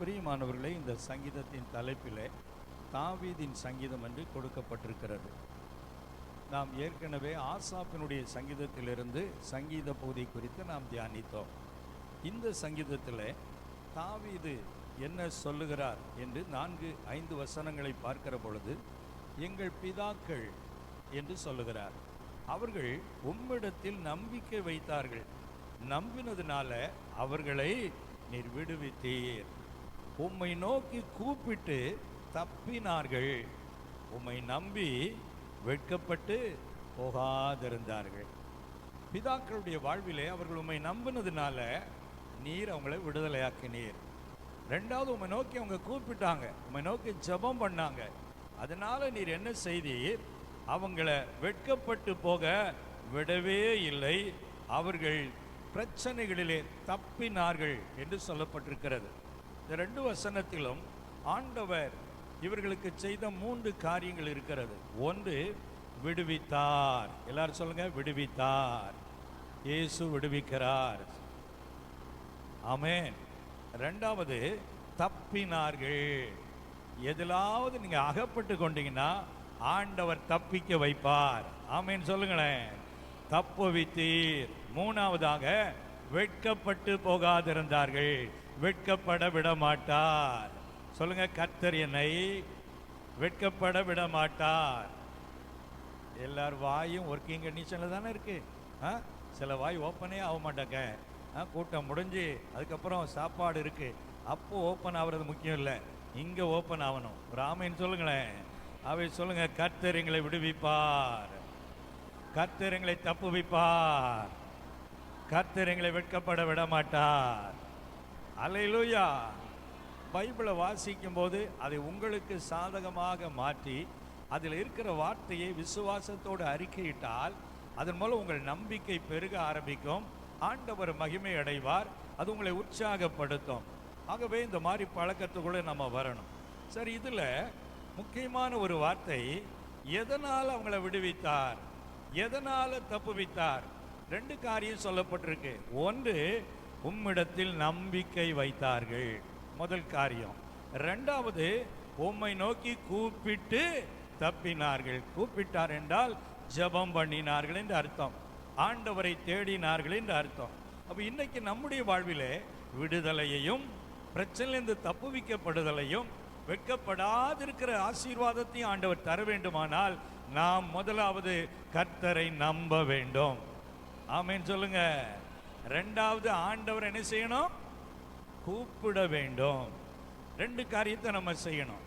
பிரியமானவர்களே இந்த சங்கீதத்தின் தலைப்பிலே தாவீதின் சங்கீதம் என்று கொடுக்கப்பட்டிருக்கிறது. நாம் ஏற்கனவே ஆசாப்பினுடைய சங்கீதத்திலிருந்து சங்கீத பகுதி குறித்து நாம் தியானித்தோம். இந்த சங்கீதத்தில் தாவீது என்ன சொல்லுகிறார் என்று நான்கு ஐந்து வசனங்களை பார்க்கிற பொழுது எங்கள் பிதாக்கள் என்று சொல்லுகிறார். அவர்கள் உம்மிடத்தில் நம்பிக்கை வைத்தார்கள். நம்பினதுனால அவர்களை நீர் விடுவித்தீர். உம்மை நோக்கி கூப்பிட்டு தப்பினார்கள். உம்மை நம்பி வெட்கப்பட்டு போகாதிருந்தார்கள். பிதாக்களுடைய வாழ்விலே அவர்கள் உம்மை நம்பினதுனால நீர் அவங்களை விடுதலையாக்கினீர். ரெண்டாவது உம்மை நோக்கி அவங்க கூப்பிட்டாங்க. உம்மை நோக்கி ஜெபம் பண்ணாங்க. அதனால் நீர் என்ன செய்தீர்? அவங்கள வெட்கப்பட்டு போக விடவே இல்லை. அவர்கள் பிரச்சனைகளிலே தப்பினார்கள் என்று சொல்லப்பட்டிருக்கிறது. இந்த ரெண்டு வசனத்திலும் ஆண்டவர் இவர்களுக்கு செய்த மூன்று காரியங்கள் இருக்கிறது. ஒன்று விடுவித்தார். எல்லாரும் சொல்லுங்க விடுவித்தார். இயேசு விடுவிக்கிறார். ஆமேன். ரெண்டாவது தப்பினார்கள். எதிலாவது நீங்கள் அகப்பட்டு கொண்டீங்கன்னா ஆண்டவர் தப்பிக்க வைப்பார். ஆமேன்னு சொல்லுங்களேன். தப்புவித்தீர். மூணாவதாக வெட்கப்பட்டு போகாதிருந்தார்கள். வெட்கப்பட விட மாட்டார் சொல்லுங்க கர்த்தர் என்னை வெட்கப்பட விட மாட்டார் எல்லார் வாயும் ஒர்க்கிங் கண்டிஷனில் தானே இருக்கு. ஆ? சில வாய் ஓப்பனே ஆக மாட்டாங்க. ஆ? கூட்டம் முடிஞ்சு அதுக்கப்புறம் சாப்பாடு இருக்கு. அப்போ ஓப்பன் ஆகுறது முக்கியம் இல்லை. இங்கே ஓப்பன் ஆகணும். ராமன் சொல்லுங்களேன். அவை சொல்லுங்க கர்த்தர் எங்களை விடுவிப்பார். கர்த்தர் எங்களை தப்புவிப்பார். கர்த்தர் எங்களை வெட்கப்பட விட மாட்டார் அல்லேலூயா பைபிளை வாசிக்கும் போது அதை உங்களுக்கு சாதகமாக மாற்றி அதில் இருக்கிற வார்த்தையை விசுவாசத்தோடு அறிக்கையிட்டால் அதன் மூலம் உங்கள் நம்பிக்கை பெருக ஆரம்பிக்கும். ஆண்டவர் மகிமை அடைவார் அது உங்களை உற்சாகப்படுத்தும். ஆகவே இந்த மாதிரி பழக்கத்துக்குள்ளே நம்ம வரணும். சரி இதில் முக்கியமான ஒரு வார்த்தை எதனால் அவங்கள விடுவித்தார்? எதனால் தப்புவித்தார்? ரெண்டு காரியம் சொல்லப்பட்டிருக்கு. ஒன்று உம்மிடத்தில் நம்பிக்கை வைத்தார்கள். முதல் காரியம். ரெண்டாவது உம்மை நோக்கி கூப்பிட்டு தப்பினார்கள். கூப்பிட்டார் என்றால் ஜெபம் பண்ணினார்கள் என்று அர்த்தம். ஆண்டவரை தேடினார்கள் என்று அர்த்தம். அப்போ இன்னைக்கு நம்முடைய வாழ்விலே விடுதலையையும் பிரச்சனையிலிருந்து தப்புவிக்கப்படுதலையும் வெட்கப்படாதிருக்கிற ஆசீர்வாதத்தையும் ஆண்டவர் தர வேண்டுமானால் நாம் முதலாவது கர்த்தரை நம்ப வேண்டும். ஆமேன்னு சொல்லுங்கள் ரெண்டாவது ஆண்டவர் என்ன செய்யணும்? கூப்பிட வேண்டும். ரெண்டு காரியத்தை நம்ம செய்யணும்.